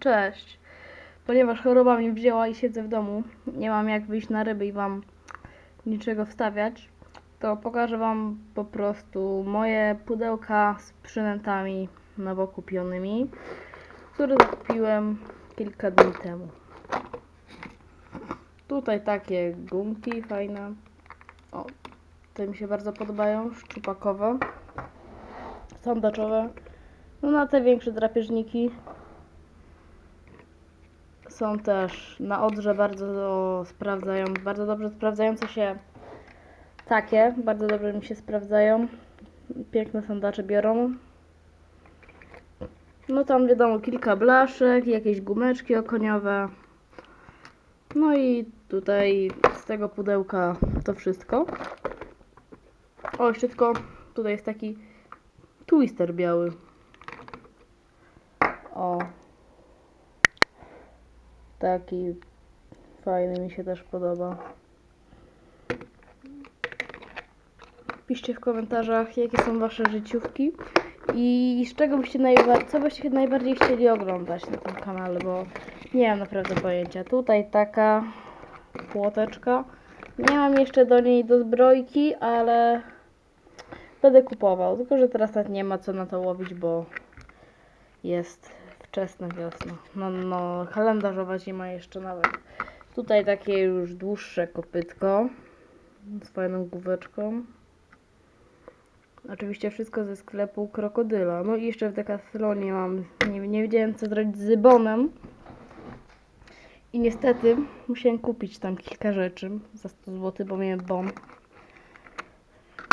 Cześć. Ponieważ choroba mnie wzięła i siedzę w domu, nie mam jak wyjść na ryby i wam niczego wstawiać, to pokażę wam po prostu moje pudełka z przynętami nowo kupionymi, które zakupiłem kilka dni temu. Tutaj takie gumki fajne. O, te mi się bardzo podobają, szczupakowe, sondaczowe. No na te większe drapieżniki są też na odrze bardzo sprawdzają, bardzo dobrze sprawdzające się takie, bardzo dobrze mi się sprawdzają. Piękne sandacze biorą. No tam wiadomo kilka blaszek, jakieś gumeczki okoniowe. No i tutaj z tego pudełka to wszystko. O, jeszcze tylko tutaj jest taki twister biały. O, Taki fajny mi się też podoba. Piszcie w komentarzach, jakie są wasze życiówki i z czego byście najba- co byście najbardziej chcieli oglądać na tym kanale, bo nie mam naprawdę pojęcia. Tutaj taka płoteczka. Nie mam jeszcze do niej do zbrojki, ale będę kupował. Tylko, że teraz nawet nie ma co na to łowić, bo jest wczesna wiosna. No, no, kalendarzowa zima jeszcze nawet. Tutaj takie już dłuższe kopytko z fajną główeczką. Oczywiście wszystko ze sklepu Krokodyla. No i jeszcze w Decathlonie mam, nie, nie wiedziałem co zrobić z Zybonem. I niestety musiałem kupić tam kilka rzeczy za 100 zł, bo miałem bon.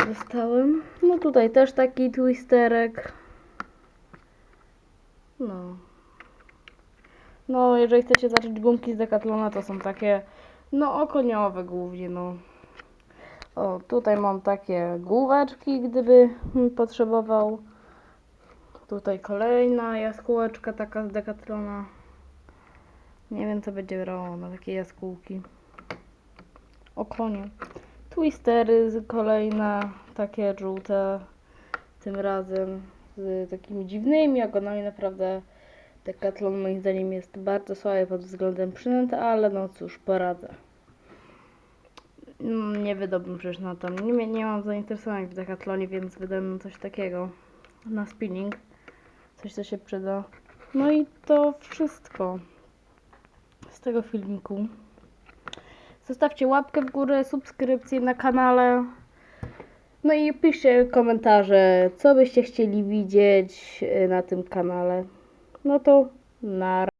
Dostałem. No tutaj też taki twisterek. No. No, jeżeli chcecie zacząć gumki z Decathlona, to są takie, no, okoniowe głównie, no. O, tutaj mam takie główeczki, gdyby hmm, potrzebował. Tutaj kolejna jaskółeczka taka z Decathlona. Nie wiem, co będzie brało na takie jaskółki. Okonie. Twistery z- kolejne, takie żółte, tym razem z takimi dziwnymi ogonami, naprawdę Decathlon moim zdaniem jest bardzo słaby pod względem przynęt, ale no cóż, poradzę. Mm, Nie wydałbym przecież na to. Nie, nie mam zainteresowań w Decathlonie, więc wydam coś takiego na spinning. Coś, co się przyda. No i to wszystko z tego filmiku. Zostawcie łapkę w górę, subskrypcję na kanale. No i piszcie komentarze, co byście chcieli widzieć y, na tym kanale. No to na